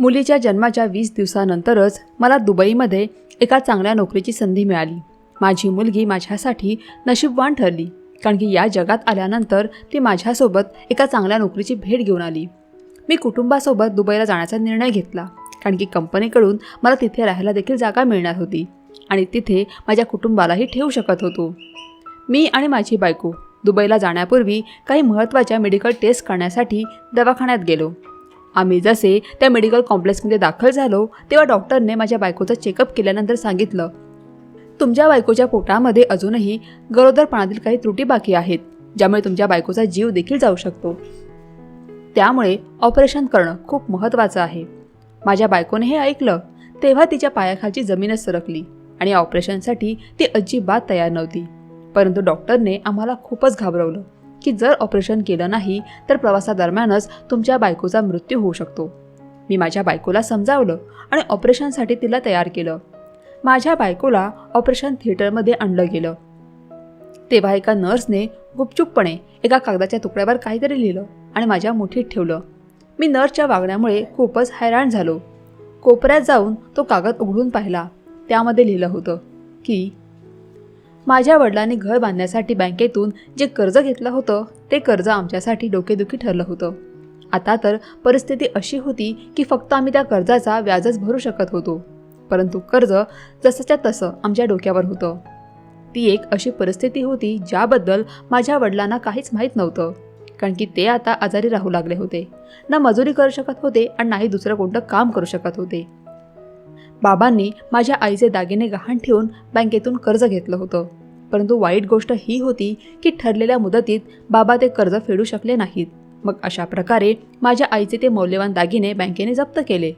मुलीच्या जन्माच्या वीस दिवसानंतरच मला दुबईमध्ये एका चांगल्या नोकरीची संधी मिळाली. माझी मुलगी माझ्यासाठी नशीबवान ठरली कारण की या जगात आल्यानंतर ती माझ्यासोबत एका चांगल्या नोकरीची भेट घेऊन आली. मी कुटुंबासोबत दुबईला जाण्याचा निर्णय घेतला कारण की कंपनीकडून मला तिथे राहायला देखील जागा मिळणार होती आणि तिथे माझ्या कुटुंबालाही ठेवू शकत होतो. मी आणि माझी बायको दुबईला जाण्यापूर्वी काही महत्त्वाच्या मेडिकल टेस्ट करण्यासाठी दवाखान्यात गेलो. आम्ही जसे त्या मेडिकल कॉम्प्लेक्समध्ये दाखल झालो तेव्हा डॉक्टरने माझ्या बायकोचं चेकअप केल्यानंतर सांगितलं तुमच्या बायकोच्या पोटामध्ये अजूनही गरोदरपणातील काही त्रुटी बाकी आहेत ज्यामुळे तुमच्या बायकोचा जीव देखील जाऊ शकतो. त्यामुळे ऑपरेशन करणं खूप महत्त्वाचं आहे. माझ्या बायकोने हे ऐकलं तेव्हा तिच्या पायाखालची जमीनच सरकली आणि ऑपरेशनसाठी ती अजिबात तयार नव्हती परंतु डॉक्टरने आम्हाला खूपच घाबरवलं. की जर ऑपरेशन केलं नाही तर प्रवासादरम्यानच तुमच्या बायकोचा मृत्यू होऊ शकतो. मी माझ्या बायकोला समजावलं आणि ऑपरेशनसाठी तिला तयार केलं. माझ्या बायकोला ऑपरेशन थिएटरमध्ये आणलं गेलं. तेव्हा एका नर्सने गुपचूपपणे एका कागदाच्या तुकड्यावर काहीतरी लिहिलं आणि माझ्या मुठीत ठेवलं. मी नर्सच्या वागण्यामुळे खूपच हैराण झालो. कोपऱ्यात जाऊन तो कागद उघडून पाहिला. त्यामध्ये लिहिलं होतं की माझ्या वडिलांनी घर बांधण्यासाठी बँकेतून जे कर्ज घेतलं होतं ते कर्ज आमच्यासाठी डोकेदुखी ठरलं होतं. आता तर परिस्थिती अशी होती की फक्त आम्ही त्या कर्जाचा व्याजच भरू शकत होतो. परंतु कर्ज जसंच्या तसं आमच्या डोक्यावर होतं. ती एक अशी परिस्थिती होती ज्याबद्दल माझ्या वडिलांना काहीच माहीत नव्हतं. कारण की ते आता आजारी राहू लागले होते. ना मजुरी करू शकत होते आणि नाही दुसरं कोणतं काम करू शकत होते. बाबांनी माझ्या आईचे दागिने गहाण ठेवून बँकेतून कर्ज घेतलं होतं. परंतु वाईट गोष्ट ही होती की ठरलेल्या मुदतीत बाबा ते कर्ज फेडू शकले नाहीत. मग अशा प्रकारे माझ्या आईचे ते मौल्यवान दागिने बँकेने जप्त केले.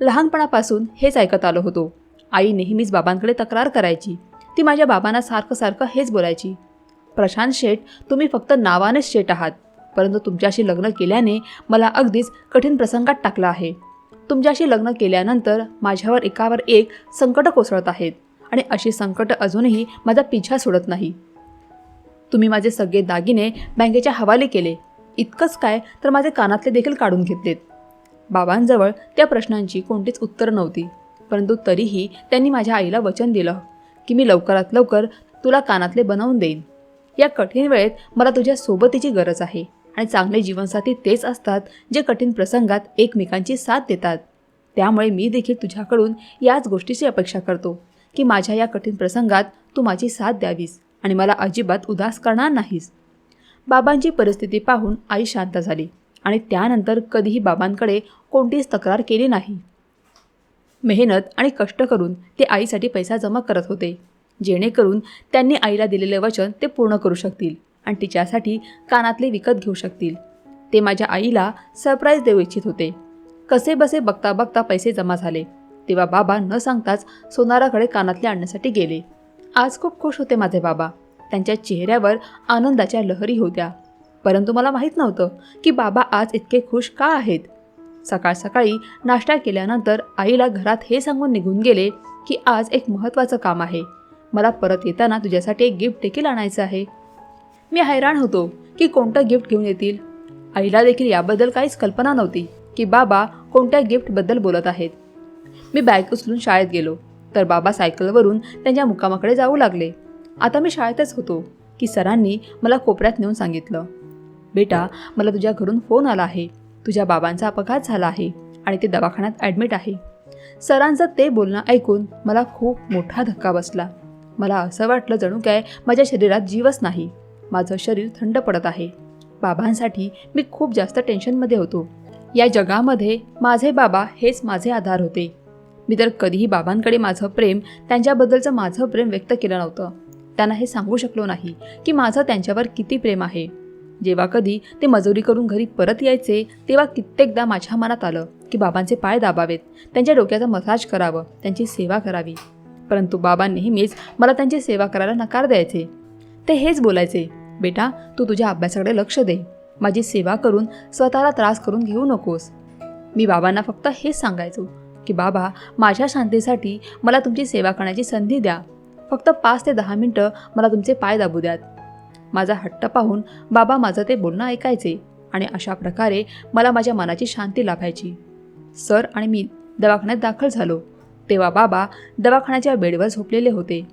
लहानपणापासून हेच ऐकत आलो होतो. आई नेहमीच बाबांकडे तक्रार करायची. ती माझ्या बाबांना सारखं सारखं हेच बोलायची. प्रशांत शेठ तुम्ही फक्त नावानेच शेठ आहात. परंतु तुमच्याशी लग्न केल्याने मला अगदीच कठीण प्रसंगात टाकलं आहे. तुमच्याशी लग्न केल्यानंतर माझ्यावर एकावर एक संकट कोसळत आहेत आणि अशी संकटं अजूनही माझा पिछा सोडत नाही. तुम्ही माझे सगळे दागिने बँकेच्या हवाले केले. इतकंच काय तर माझे कानातले देखील काढून घेतलेत. बाबांजवळ त्या प्रश्नांची कोणतीच उत्तरं नव्हती. परंतु तरीही त्यांनी माझ्या आईला वचन दिलं की मी लवकरात लवकर तुला कानातले बनवून देईन. या कठीण वेळेत मला तुझ्या सोबतीची गरज आहे. आणि चांगले जीवनसाथी तेच असतात जे कठीण प्रसंगात एकमेकांची साथ देतात. त्यामुळे मी देखील तुझ्याकडून याच गोष्टीची अपेक्षा करतो की माझ्या या कठीण प्रसंगात तू माझी साथ द्यावीस आणि मला अजिबात उदास करणार नाहीस. बाबांची परिस्थिती पाहून आई शांत झाली आणि त्यानंतर कधीही बाबांकडे कोणतीच तक्रार केली नाही. मेहनत आणि कष्ट करून ते आईसाठी पैसा जमा करत होते जेणेकरून त्यांनी आईला दिलेले वचन ते पूर्ण करू शकतील. आणि तिच्यासाठी कानातले विकत घेऊ शकतील. ते माझ्या आईला सरप्राईज देऊ इच्छित होते. कसे बसे बघता बघता पैसे जमा झाले. तेव्हा बाबा न सांगताच सोनाराकडे कानातले आणण्यासाठी गेले. आज खूप खुश होते माझे बाबा. त्यांच्या चेहऱ्यावर आनंदाच्या लहरी होत्या. परंतु मला माहीत नव्हतं की बाबा आज इतके खुश का आहेत? सकाळ सकाळी नाश्ता केल्यानंतर आईला घरात हे सांगून निघून गेले की आज एक महत्त्वाचं काम आहे. मला परत येताना तुझ्यासाठी एक गिफ्ट देखील आणायचं आहे. मी हैराण होतो की कोणतं गिफ्ट घेऊन येतील. आईला देखील याबद्दल काहीच कल्पना नव्हती की बाबा कोणत्या गिफ्टबद्दल बोलत आहेत. मी बॅग उचलून शाळेत गेलो तर बाबा सायकलवरून त्यांच्या मुकामाकडे जाऊ लागले. आता मी शाळेतच होतो की सरांनी मला कोपऱ्यात नेऊन सांगितलं. बेटा मला तुझ्या घरून फोन आला आहे. तुझ्या बाबांचा अपघात झाला आहे आणि ते दवाखान्यात ॲडमिट आहे. सरांचं ते बोलणं ऐकून मला खूप मोठा धक्का बसला. मला असं वाटलं जणू काय माझ्या शरीरात जीवच नाही. माझं शरीर थंड पडत आहे. बाबांसाठी मी खूप जास्त टेन्शनमध्ये होतो. या जगामध्ये माझे बाबा हेच माझे आधार होते. मी तर कधीही बाबांकडे माझं प्रेम त्यांच्याबद्दलचं माझं प्रेम व्यक्त केलं नव्हतं. त्यांना हे सांगू शकलो नाही की माझं त्यांच्यावर किती प्रेम आहे. जेव्हा कधी ते मजुरी करून घरी परत यायचे तेव्हा कित्येकदा माझ्या मनात आलं की बाबांचे पाय दाबावेत त्यांच्या डोक्याचा मसाज करावं त्यांची सेवा करावी. परंतु बाबा नेहमीच मला त्यांची सेवा करायला नकार द्यायचे. ते हेच बोलायचे बेटा तू तुझ्या अभ्यासाकडे लक्ष दे. माझी सेवा करून स्वतःला त्रास करून घेऊ नकोस. मी बाबांना फक्त हेच सांगायचो की बाबा माझ्या शांतीसाठी मला तुमची सेवा करण्याची संधी द्या. फक्त पाच ते दहा मिनटं मला तुमचे पाय दाबू द्यात. माझा हट्ट पाहून बाबा माझं ते बोलणं ऐकायचे आणि अशा प्रकारे मला माझ्या मनाची शांती लाभायची. सर आणि मी दवाखान्यात दाखल झालो. तेव्हा बाबा दवाखान्याच्या बेडवर झोपलेले होते.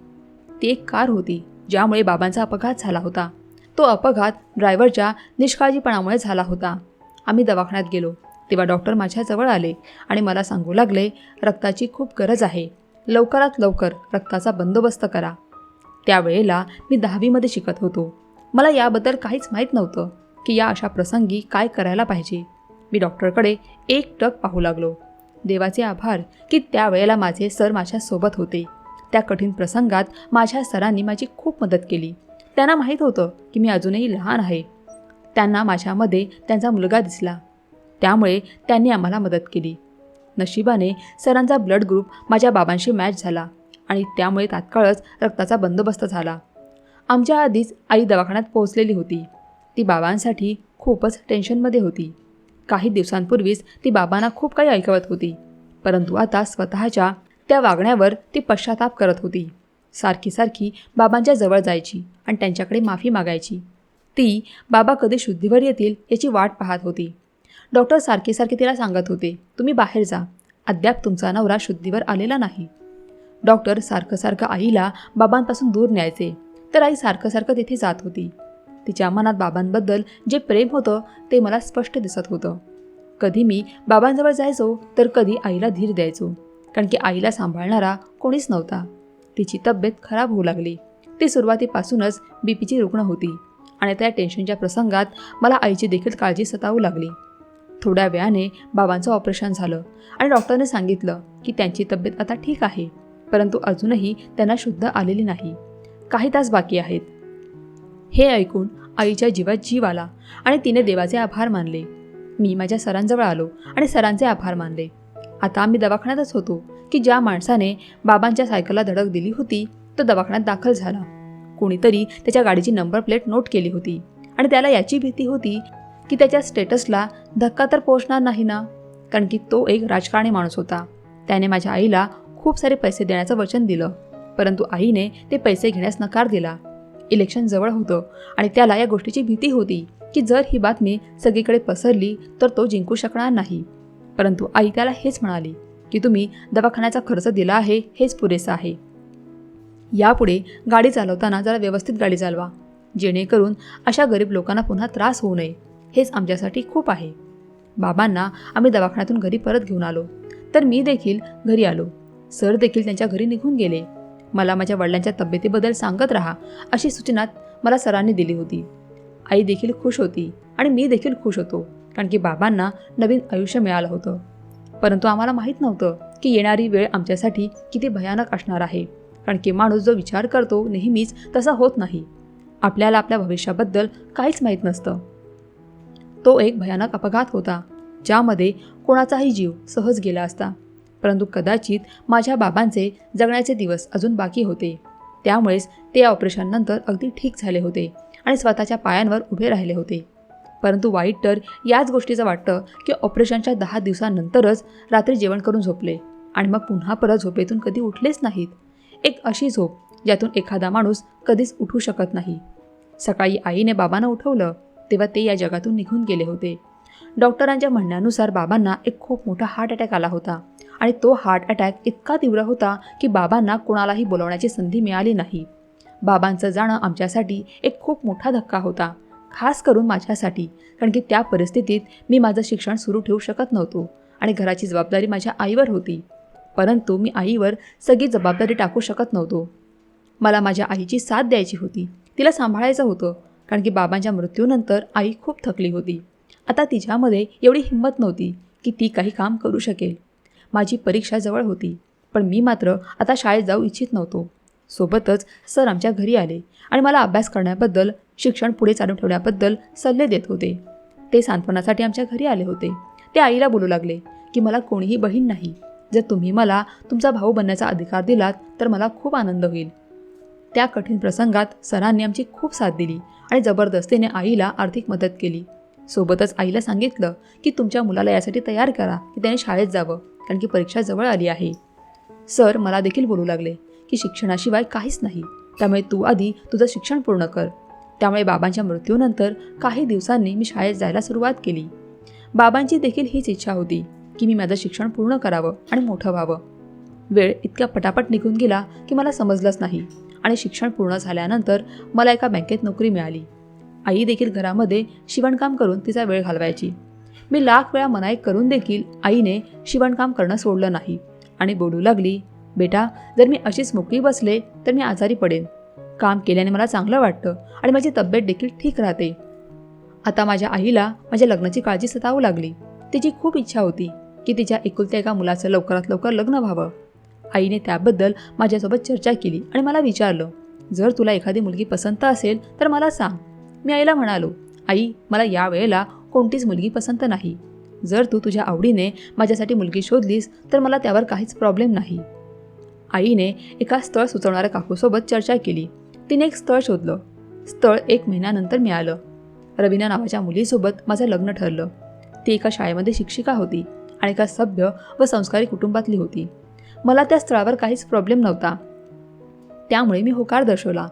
ती एक कार होती ज्यामुळे बाबांचा अपघात झाला होता. तो अपघात ड्रायव्हरच्या निष्काळजीपणामुळे झाला होता. आम्ही दवाखान्यात गेलो. तेव्हा डॉक्टर माझ्याजवळ आले आणि मला सांगू लागले रक्ताची खूप गरज आहे. लवकरात लवकर रक्ताचा बंदोबस्त करा. त्यावेळेला मी दहावीमध्ये शिकत होतो. मला याबद्दल काहीच माहीत नव्हतं की या अशा प्रसंगी काय करायला पाहिजे. मी डॉक्टरकडे एक टक पाहू लागलो. देवाचे आभार की त्यावेळेला माझे सर माझ्यासोबत होते. त्या कठीण प्रसंगात माझ्या सरांनी माझी खूप मदत केली. त्यांना माहीत होतं की मी अजूनही लहान आहे. त्यांना माझ्यामध्ये त्यांचा मुलगा दिसला. त्यामुळे त्यांनी आम्हाला मदत केली. नशिबाने सरांचा ब्लड ग्रुप माझ्या बाबांशी मॅच झाला आणि त्यामुळे तात्काळच रक्ताचा बंदोबस्त झाला. आमच्या आधीच आई दवाखान्यात पोहोचलेली होती. ती बाबांसाठी खूपच टेन्शनमध्ये होती. काही दिवसांपूर्वीच ती बाबांना खूप काही ऐकवत होती. परंतु आता स्वतःच्या त्या वागण्यावर ती पश्चाताप करत होती. सारखी सारखी बाबांच्या जवळ जायची आणि त्यांच्याकडे माफी मागायची. ती बाबा कधी शुद्धीवर येतील याची वाट पाहत होती. डॉक्टर सारखे सारखे तिला सांगत होते तुम्ही बाहेर जा. अद्याप तुमचा नवरा शुद्धीवर आलेला नाही. डॉक्टर सारखं सारखं आईला बाबांपासून दूर न्यायचे तर आई सारखं सारखं तिथे जात होती. तिच्या मनात बाबांबद्दल जे प्रेम होतं ते मला स्पष्ट दिसत होतं. कधी मी बाबांजवळ जायचो तर कधी आईला धीर द्यायचो कारण की आईला सांभाळणारा कोणीच नव्हता. तिची तब्येत खराब होऊ लागली. ती सुरुवातीपासूनच बीपीची रुग्ण होती आणि त्या टेन्शनच्या प्रसंगात मला आईची देखील काळजी सतावू लागली. थोड्या वेळाने बाबांचं ऑपरेशन झालं आणि डॉक्टरने सांगितलं की त्यांची तब्येत आता ठीक आहे परंतु अजूनही त्यांना शुद्ध आलेली नाही. काही तास बाकी आहेत. हे ऐकून आईच्या जीवात जीव आला आणि तिने देवाचे आभार मानले. मी माझ्या सरांजवळ आलो आणि सरांचे आभार मानले. आता आम्ही दवाखान्यातच होतो. की ज्या माणसाने बाबांच्या सायकलला धडक दिली होती तो दवाखान्यात दाखल झाला. कोणीतरी त्याच्या गाडीची नंबर प्लेट नोट केली होती आणि त्याला याची भीती होती की त्याच्या स्टेटसला धक्का तर पोचणार नाही ना? कारण की तो एक राजकारणी माणूस होता. त्याने माझ्या आईला खूप सारे पैसे देण्याचं वचन दिलं परंतु आईने ते पैसे घेण्यास नकार दिला. इलेक्शन जवळ होतं आणि त्याला या गोष्टीची भीती होती की जर ही बातमी सगळीकडे पसरली तर तो जिंकू शकणार नाही. परंतु आई त्याला हेच म्हणाली की तुम्ही दवाखान्याचा खर्च दिला आहे हेच पुरेसं आहे. यापुढे गाडी चालवताना जरा व्यवस्थित गाडी चालवा. जेणेकरून अशा गरीब लोकांना पुन्हा त्रास होऊ नये. हेच आमच्यासाठी खूप आहे. बाबांना आम्ही दवाखान्यातून घरी परत घेऊन आलो. तर मी देखील घरी आलो. सर देखील त्यांच्या घरी निघून गेले. मला माझ्या वडिलांच्या तब्येतीबद्दल सांगत राहा अशी सूचना मला सरांनी दिली होती. आई देखील खुश होती आणि मी देखील खुश होतो कारण की बाबांना नवीन आयुष्य मिळालं होतं. परंतु आम्हाला माहीत नव्हतं की येणारी वेळ आमच्यासाठी किती भयानक असणार आहे. कारण की माणूस जो विचार करतो नेहमीच तसा होत नाही. आपल्याला आपल्या भविष्याबद्दल काहीच माहीत नसतं. तो एक भयानक अपघात होता ज्यामध्ये कोणाचाही जीव सहज गेला असता. परंतु कदाचित माझ्या बाबांचे जगण्याचे दिवस अजून बाकी होते. त्यामुळेच ते ऑपरेशननंतर अगदी ठीक झाले होते आणि स्वतःच्या पायांवर उभे राहिले होते. परंतु वाईट तर याच गोष्टीचं वाटतं की ऑपरेशनच्या दहा दिवसानंतरच रात्री जेवण करून झोपले. आणि मग पुन्हा परत झोपेतून कधी उठलेच नाहीत. एक अशी झोप ज्यातून एखादा माणूस कधीच उठू शकत नाही. सकाळी आईने बाबांना उठवलं तेव्हा ते या जगातून निघून गेले होते. डॉक्टरांच्या म्हणण्यानुसार बाबांना एक खूप मोठा हार्ट अटॅक आला होता. आणि तो हार्ट अटॅक इतका तीव्र होता की बाबांना कोणालाही बोलवण्याची संधी मिळाली नाही. बाबांचं जाणं आमच्यासाठी एक खूप मोठा धक्का होता. खास करून माझ्यासाठी कारण की त्या परिस्थितीत मी माझं शिक्षण सुरू ठेवू शकत नव्हतो आणि घराची जबाबदारी माझ्या आईवर होती. परंतु मी आईवर सगळी जबाबदारी टाकू शकत नव्हतो. मला माझ्या आईची साथ द्यायची होती. तिला सांभाळायचं होतं कारण की बाबांच्या मृत्यूनंतर आई खूप थकली होती. आता तिच्यामध्ये एवढी हिंमत नव्हती की ती काही काम करू शकेल. माझी परीक्षा जवळ होती पण मी मात्र आता शाळेत जाऊ इच्छित नव्हतो. सोबतच सर आमच्या घरी आले आणि मला अभ्यास करण्याबद्दल शिक्षण पुढे चालू ठेवण्याबद्दल सल्ले देत होते. ते सांत्वनासाठी आमच्या घरी आले होते. ते आईला बोलू लागले की मला कोणीही बहीण नाही. जर तुम्ही मला तुमचा भाऊ बनण्याचा अधिकार दिलात तर मला खूप आनंद होईल. त्या कठीण प्रसंगात सरांनी आमची खूप साथ दिली आणि जबरदस्तीने आईला आर्थिक मदत केली. सोबतच आईला सांगितलं की तुमच्या मुलाला यासाठी तयार करा की त्याने शाळेत जावं कारण की परीक्षा जवळ आली आहे. सर मला देखील बोलू लागले की शिक्षणाशिवाय काहीच नाही. त्यामुळे तू आधी तुझं शिक्षण पूर्ण कर. त्यामुळे बाबांच्या मृत्यूनंतर काही दिवसांनी मी शाळेत जायला सुरुवात केली. बाबांची देखील हीच इच्छा होती की मी माझं शिक्षण पूर्ण करावं आणि मोठं व्हावं. वेळ इतक्या पटापट निघून गेला की मला समजलंच नाही आणि शिक्षण पूर्ण झाल्यानंतर मला एका बँकेत नोकरी मिळाली. आई देखील घरामध्ये शिवणकाम करून तिचा वेळ घालवायची. मी लाख वेळा मनाई करून देखील आईने शिवणकाम करणं सोडलं नाही आणि बोलू लागली बेटा जर मी अशीच मोकळी बसले तर मी आजारी पडेन. काम केल्याने मला चांगलं वाटतं आणि माझी तब्येत देखील ठीक राहते. आता माझ्या आईला माझ्या लग्नाची काळजी सतावू लागली. तिची खूप इच्छा होती की तिच्या एकुलत्या एका मुलाचं लवकरात लवकर लग्न व्हावं. आईने त्याबद्दल माझ्यासोबत चर्चा केली आणि मला विचारलं जर तुला एखादी मुलगी पसंत असेल तर मला सांग. मी आईला म्हणालो आई मला या वेळेला कोणतीच मुलगी पसंत नाही. जर तू तुझ्या आवडीने माझ्यासाठी मुलगी शोधलीस तर मला त्यावर काहीच प्रॉब्लेम नाही. आईने एका स्थळ सुचवणाऱ्या काकूसोबत चर्चा केली. तिने एक स्थळ शोधलं. स्थळ एक महिन्यानंतर मिळालं. रवीना नावाच्या मुलीसोबत माझं लग्न ठरलं. ती एका शाळेमध्ये शिक्षिका होती आणि एका सभ्य व संस्कारी कुटुंबातली होती. मला त्या स्थळावर काहीच प्रॉब्लेम नव्हता. त्यामुळे मी होकार दर्शवला.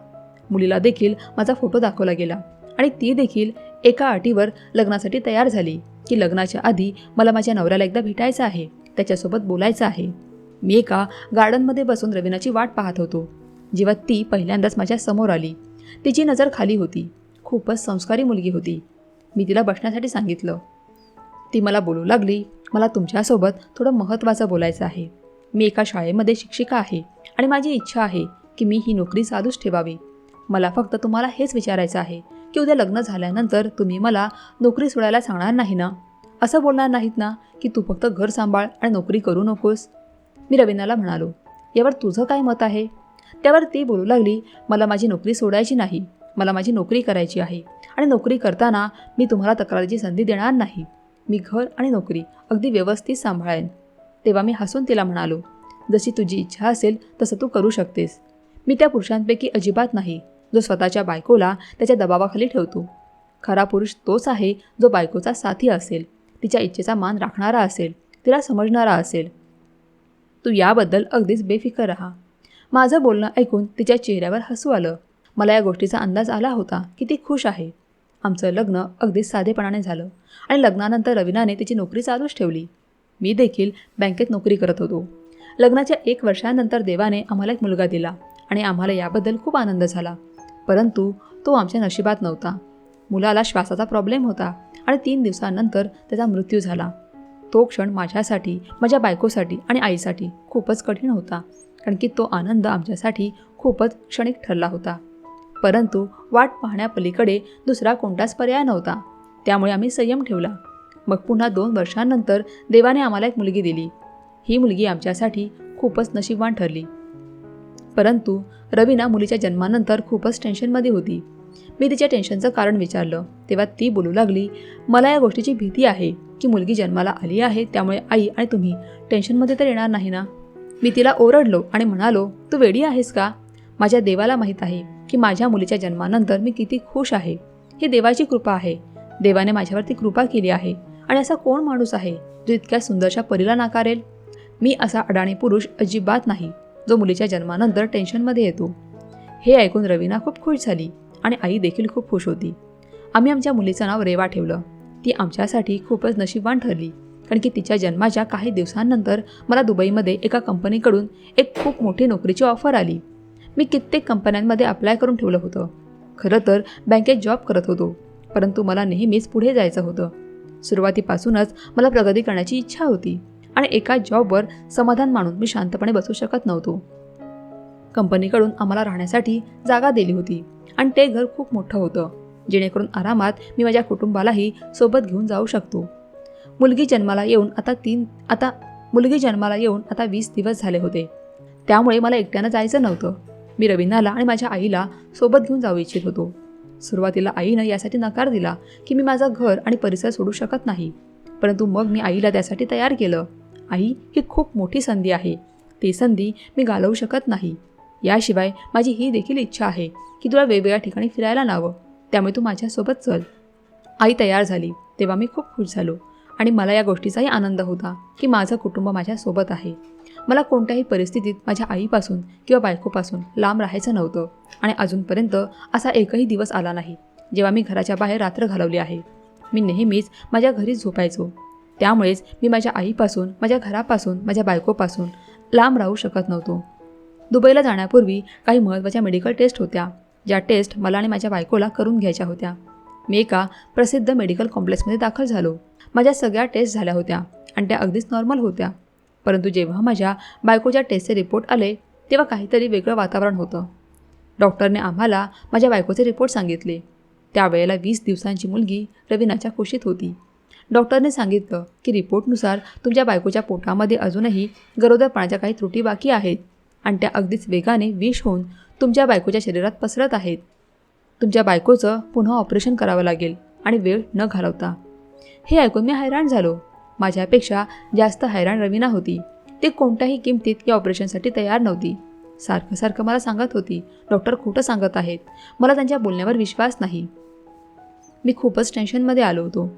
मुलीला देखील माझा फोटो दाखवला गेला आणि ती देखील एका अटीवर लग्नासाठी तयार झाली की लग्नाच्या आधी मला माझ्या नवऱ्याला एकदा भेटायचं आहे त्याच्यासोबत बोलायचं आहे. मी एका गार्डनमध्ये बसून रवीनाची वाट पाहत होतो. जेव्हा ती पहिल्यांदाच माझ्यासमोर आली तिची नजर खाली होती. खूपच संस्कारी मुलगी होती. मी तिला बसण्यासाठी सांगितलं. ती मला बोलू लागली मला तुमच्यासोबत थोडं महत्त्वाचं बोलायचं आहे. मी एका शाळेमध्ये शिक्षिका आहे आणि माझी इच्छा आहे की मी ही नोकरी चालूच ठेवावी. मला फक्त तुम्हाला हेच विचारायचं आहे की उद्या लग्न झाल्यानंतर तुम्ही मला नोकरी सोडायला सांगणार नाही ना? असं बोलणार नाहीत ना की तू फक्त घर सांभाळ आणि नोकरी करू नकोस? मी रवीनाला म्हणालो यावर तुझं काय मत आहे? त्यावर ती बोलू लागली मला माझी नोकरी सोडायची नाही. मला माझी नोकरी करायची आहे. आणि नोकरी करताना मी तुम्हाला तक्रारीची संधी देणार नाही. मी घर आणि नोकरी अगदी व्यवस्थित सांभाळेन. तेव्हा मी हसून तिला म्हणालो जशी तुझी इच्छा असेल तसं तू करू शकतेस. मी त्या पुरुषांपैकी अजिबात नाही. जो स्वतःच्या बायकोला त्याच्या दबावाखाली ठेवतो. खरा पुरुष तोच आहे जो बायकोचा साथी असेल. तिच्या इच्छेचा मान राखणारा असेल. तिला समजणारा असेल. तू याबद्दल अगदीच बेफिकर राहा. माझं बोलणं ऐकून तिच्या चेहऱ्यावर हसू आलं. मला या गोष्टीचा अंदाज आला होता की ती खुश आहे. आमचं लग्न अगदीच साधेपणाने झालं आणि लग्नानंतर रवीनाने तिची नोकरी चालूच ठेवली. मी देखील बँकेत नोकरी करत होतो. लग्नाच्या एक वर्षानंतर देवाने आम्हाला एक मुलगा दिला आणि आम्हाला याबद्दल खूप आनंद झाला. परंतु तो आमच्या नशिबात नव्हता. मुलाला श्वासाचा प्रॉब्लेम होता आणि तीन दिवसानंतर त्याचा मृत्यू झाला. तो क्षण माझ्यासाठी माझ्या बायकोसाठी आणि आईसाठी खूपच कठीण होता कारण की तो आनंद आमच्यासाठी खूपच क्षणिक ठरला होता. परंतु वाट पाहण्यापलीकडे दुसरा कोणताच पर्याय नव्हता. त्यामुळे आम्ही संयम ठेवला. मग पुन्हा दोन वर्षांनंतर देवाने आम्हाला एक मुलगी दिली. ही मुलगी आमच्यासाठी खूपच नशीबवान ठरली. परंतु रवीना मुलीच्या जन्मानंतर खूपच टेन्शनमध्ये होती. मी तिच्या टेन्शनचं कारण विचारलं. तेव्हा ती बोलू लागली मला या गोष्टीची भीती आहे की मुलगी जन्माला आली आहे त्यामुळे आई आणि तुम्ही टेन्शनमध्ये तर येणार नाही ना? मी तिला ओरडलो आणि म्हणालो तू वेडी आहेस का? माझ्या देवाला माहीत आहे की माझ्या मुलीच्या जन्मानंतर मी किती खुश आहे. ही देवाची कृपा आहे. देवाने माझ्यावरती कृपा केली आहे आणि असा कोण माणूस आहे जो इतक्या सुंदरशा परीला नाकारेल? मी असा अडाणी पुरुष अजिबात नाही जो मुलीच्या जन्मानंतर टेन्शनमध्ये येतो. हे ऐकून रवीना खूप खुश झाली. आणि आई देखील खूप खुश होती. आम्ही आमच्या मुलीचं नाव रेवा ठेवलं. ती आमच्यासाठी खूपच नशीबवान ठरली. कारण की तिच्या जन्माच्या काही दिवसांनंतर मला दुबईमध्ये एका कंपनीकडून एक खूप मोठी नोकरीची ऑफर आली. मी कित्येक कंपन्यांमध्ये अप्लाय करून ठेवलं होतं. खरं तर बँकेत जॉब करत होतो. परंतु मला नेहमीच पुढे जायचं होतं. सुरुवातीपासूनच मला प्रगती करण्याची इच्छा होती. आणि एका जॉबवर समाधान मानून मी शांतपणे बसू शकत नव्हतो. कंपनीकडून आम्हाला राहण्यासाठी जागा दिली होती आणि ते घर खूप मोठं होतं. जेणेकरून आरामात मी माझ्या कुटुंबालाही सोबत घेऊन जाऊ शकतो. मुलगी जन्माला येऊन आता तीन आता मुलगी जन्माला येऊन आता वीस दिवस झाले होते. त्यामुळे मला एकट्यानं जायचं नव्हतं. मी रवीनाला आणि माझ्या आईला सोबत घेऊन जाऊ इच्छित होतो. सुरुवातीला आईनं यासाठी नकार दिला की मी माझं घर आणि परिसर सोडू शकत नाही. परंतु मग मी आईला त्यासाठी तयार केलं. आई ही खूप मोठी संधी आहे. ती संधी मी घालवू शकत नाही. याशिवाय माझी ही देखील इच्छा आहे की तुला वेगवेगळ्या ठिकाणी फिरायला नावं त्यामुळे तू माझ्यासोबत चल. आई तयार झाली. तेव्हा मी खूप खुश झालो. आणि मला या गोष्टीचाही आनंद होता की माझं कुटुंब माझ्यासोबत आहे. मला कोणत्याही परिस्थितीत माझ्या आईपासून किंवा बायकोपासून लांब राहायचं नव्हतं. आणि अजूनपर्यंत असा एकही दिवस आला नाही जेव्हा मी घराच्या बाहेर रात्र घालवली आहे. मी नेहमीच माझ्या घरीच झोपायचो. त्यामुळेच मी माझ्या आईपासून माझ्या घरापासून माझ्या बायकोपासून लांब राहू शकत नव्हतो. दुबईला जाण्यापूर्वी काही महत्त्वाच्या मेडिकल टेस्ट होत्या. ज्या टेस्ट मला आणि माझ्या बायकोला करून घ्यायच्या होत्या. मी एका प्रसिद्ध मेडिकल कॉम्प्लेक्समध्ये दाखल झालो. माझ्या सगळ्या टेस्ट झाल्या होत्या आणि त्या अगदीच नॉर्मल होत्या. परंतु जेव्हा माझ्या बायकोच्या टेस्टचे रिपोर्ट आले तेव्हा काहीतरी वेगळं वातावरण होतं. डॉक्टरने आम्हाला माझ्या बायकोचे रिपोर्ट सांगितले. त्यावेळेला वीस दिवसांची मुलगी रवीनाच्या खुशीत होती. डॉक्टरने सांगितलं की रिपोर्टनुसार तुमच्या बायकोच्या पोटामध्ये अजूनही गरोदरपणाच्या काही त्रुटी बाकी आहेत. आणि त्या अगदीच वेगाने विष होऊन तुमच्या बायकोच्या शरीरात पसरत आहेत. तुमच्या बायकोचं पुन्हा ऑपरेशन करावं लागेल आणि वेळ न घालवता. हे ऐकून मी हैराण झालो. माझ्यापेक्षा जास्त हैराण रवीना होती. ती कोणत्याही किमतीत या ऑपरेशनसाठी तयार नव्हती. सारखं सारखं मला सांगत होती डॉक्टर खोटं सांगत आहेत. मला त्यांच्या बोलण्यावर विश्वास नाही. मी खूपच टेन्शनमध्ये आलो होतो.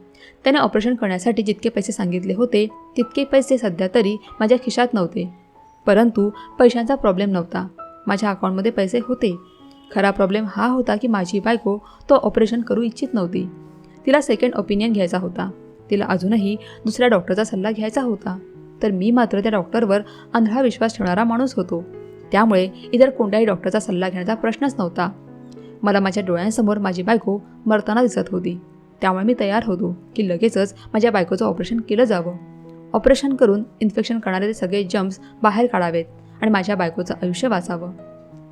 त्याने ऑपरेशन करण्यासाठी जितके पैसे सांगितले होते तितके पैसे सध्या तरी माझ्या खिशात नव्हते. परंतु पैशांचा प्रॉब्लेम नव्हता. माझ्या अकाउंटमध्ये पैसे होते. खरा प्रॉब्लेम हा होता की माझी बायको तो ऑपरेशन करू इच्छित नव्हती. तिला सेकंड ओपिनियन घ्यायचा होता. तिला अजूनही दुसऱ्या डॉक्टरचा सल्ला घ्यायचा होता. तर मी मात्र त्या डॉक्टरवर आंधळा विश्वास ठेवणारा माणूस होतो. त्यामुळे इतर कोणत्याही डॉक्टरचा सल्ला घेण्याचा प्रश्नच नव्हता. मला माझ्या डोळ्यांसमोर माझी बायको मरताना दिसत होती. त्यामुळे मी तयार होतो की लगेचच माझ्या बायकोचं ऑपरेशन केलं जावं. ऑपरेशन करून इन्फेक्शन करणारे सगळे जम्स बाहेर काढावेत आणि माझ्या बायकोचं आयुष्य वाचावं.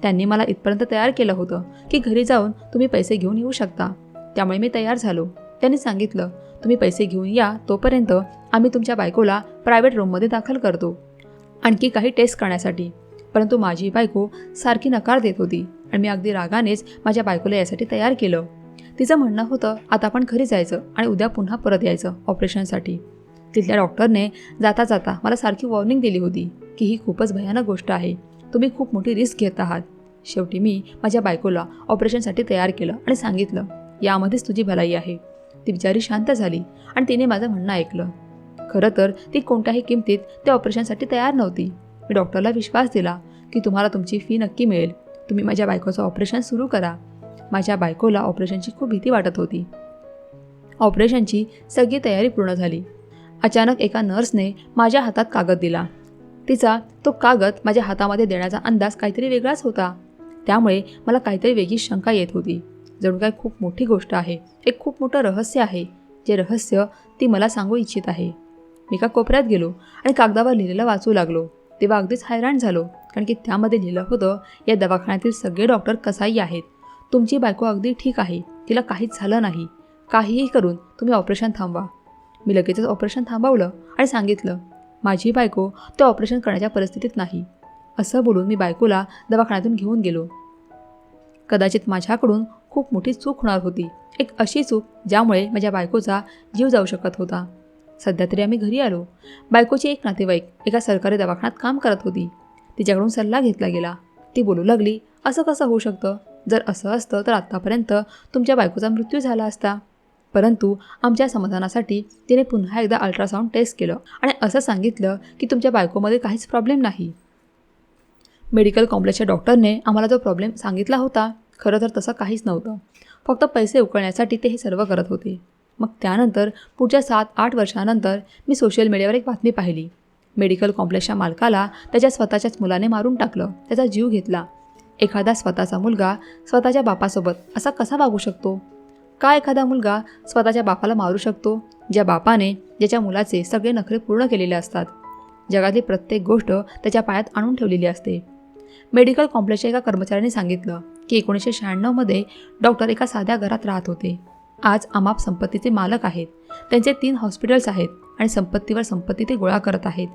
त्यांनी मला इथपर्यंत तयार केलं होतं की घरी जाऊन तुम्ही पैसे घेऊन येऊ शकता. त्यामुळे मी तयार झालो. त्यांनी सांगितलं तुम्ही पैसे घेऊन या तोपर्यंत आम्ही तुमच्या बायकोला प्रायव्हेट रूममध्ये दाखल करतो. आणखी काही टेस्ट करण्यासाठी. परंतु माझी बायको सारखी नकार देत होती आणि मी अगदी रागानेच माझ्या बायकोला यासाठी तयार केलं. तिचं म्हणणं होतं आता आपण घरी जायचं आणि उद्या पुन्हा परत यायचं ऑपरेशनसाठी. तिथल्या डॉक्टरने जाता जाता मला सारखी वॉर्निंग दिली होती की ही खूपच भयानक गोष्ट आहे. तुम्ही खूप मोठी रिस्क घेत आहात. शेवटी मी माझ्या बायकोला ऑपरेशनसाठी तयार केलं आणि सांगितलं यामध्येच तुझी भलाई आहे. ती बिचारी शांत झाली आणि तिने माझं म्हणणं ऐकलं. खरं तर ती कोणत्याही किमतीत त्या ऑपरेशनसाठी तयार नव्हती. मी डॉक्टरला विश्वास दिला की तुम्हाला तुमची फी नक्की मिळेल. तुम्ही माझ्या बायकोचं ऑपरेशन सुरू करा. माझ्या बायकोला ऑपरेशनची खूप भीती वाटत होती. ऑपरेशनची सगळी तयारी पूर्ण झाली. अचानक एका नर्सने माझ्या हातात कागद दिला. तिचा तो कागद माझ्या हातामध्ये देण्याचा अंदाज काहीतरी वेगळाच होता. त्यामुळे मला काहीतरी वेगळी शंका येत होती. जणू काय खूप मोठी गोष्ट आहे. एक खूप मोठं रहस्य आहे. जे रहस्य ती मला सांगू इच्छित आहे. मी का कोपऱ्यात गेलो आणि कागदावर लिहिलेलं वाचू लागलो. तेव्हा अगदीच हैराण झालो. कारण की त्यामध्ये लिहिलं होतं या दवाखान्यातील सगळे डॉक्टर कसाही आहेत. तुमची बायको अगदी ठीक आहे. तिला काहीच झालं नाही. काहीही करून तुम्ही ऑपरेशन थांबवा. मी लगेचच ऑपरेशन थांबवलं आणि सांगितलं माझी बायको ते ऑपरेशन करण्याच्या परिस्थितीत नाही. असं बोलून मी बायकोला दवाखान्यातून घेऊन गेलो. कदाचित माझ्याकडून खूप मोठी चूक होणार होती एक अशी चूक ज्यामुळे माझ्या बायकोचा जीव जाऊ शकत होता. सध्या तरी आम्ही घरी आलो. बायकोची एक नातेवाईक एका सरकारी दवाखान्यात काम करत होती. तिच्याकडून सल्ला घेतला गेला. ती बोलू लागली असं कसं होऊ शकतं? जर असं असतं तर आत्तापर्यंत तुमच्या बायकोचा मृत्यू झाला असता. परंतु आमच्या समाधानासाठी तिने पुन्हा एकदा अल्ट्रासाऊंड टेस्ट केलं आणि असं सांगितलं की तुमच्या बायकोमध्ये काहीच प्रॉब्लेम नाही. मेडिकल कॉम्प्लेक्सच्या डॉक्टरने आम्हाला जो प्रॉब्लेम सांगितला होता खरं तर तसं काहीच नव्हतं. फक्त पैसे उकळण्यासाठी ते हे सर्व करत होते. मग त्यानंतर पुढच्या सात आठ वर्षानंतर मी सोशल मीडियावर एक बातमी पाहिली. मेडिकल कॉम्प्लेक्सच्या मालकाला त्याच्या स्वतःच्याच मुलाने मारून टाकलं त्याचा जीव घेतला. एखादा स्वतःचा मुलगा स्वतःच्या बापासोबत असा कसा वागू शकतो? का एखादा मुलगा स्वतःच्या बापाला मारू शकतो? ज्या बापाने ज्याच्या मुलाचे सगळे नखरे पूर्ण केलेले असतात. जगातली प्रत्येक गोष्ट त्याच्या पायात आणून ठेवलेली असते. मेडिकल कॉम्प्लेक्सच्या एका कर्मचाऱ्याने सांगितलं की एकोणीसशे शहाण्णवमध्ये डॉक्टर एका साध्या घरात राहत होते. आज अमाप संपत्तीचे मालक आहेत. त्यांचे तीन हॉस्पिटल्स आहेत आणि संपत्तीवर संपत्ती ते गोळा करत आहेत.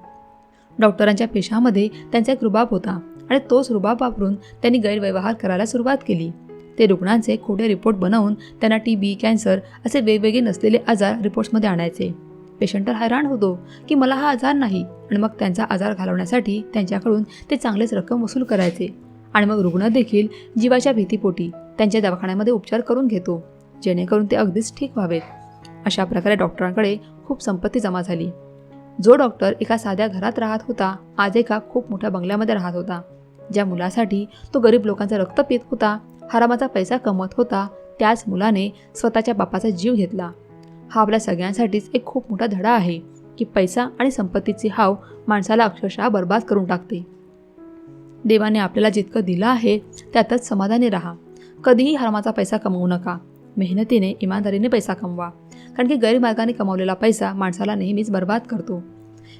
डॉक्टरांच्या पेशामध्ये त्यांचा एक रुबाब होता आणि तोच रुबाब वापरून त्यांनी गैरव्यवहार करायला सुरुवात केली. ते रुग्णांचे खोटे रिपोर्ट बनवून त्यांना टी बी कॅन्सर असे वेगवेगळे नसलेले आजार रिपोर्ट्समध्ये आणायचे. पेशंट तर हैराण होतो की मला हा आजार नाही आणि मग त्यांचा आजार घालवण्यासाठी त्यांच्याकडून ते चांगलेच रक्कम वसूल करायचे. आणि मग रुग्ण देखील जीवाच्या भीतीपोटी त्यांच्या दवाखान्यामध्ये उपचार करून घेतो जेणेकरून ते अगदीच ठीक व्हावेत. अशा प्रकारे डॉक्टरांकडे खूप संपत्ती जमा झाली. जो डॉक्टर एका साध्या घरात राहत होता आज एका खूप मोठ्या बंगल्यामध्ये राहत होता ज्या मुलासाठी तो गरीब लोकांचं रक्त पित होता हरामाचा पैसा कमवत होता त्याच मुलाने स्वतःच्या बापाचा जीव घेतला. हा आपल्या सगळ्यांसाठीच एक खूप मोठा धडा आहे की पैसा आणि संपत्तीची हाव माणसाला अक्षरशः बर्बाद करून टाकते. देवाने आपल्याला जितकं दिलं आहे त्यातच समाधानी राहा. कधीही हरामाचा पैसा कमवू नका. मेहनतीने इमानदारीने पैसा कमवा. कारण की गैरमार्गाने कमावलेला पैसा माणसाला नेहमीच बर्बाद करतो.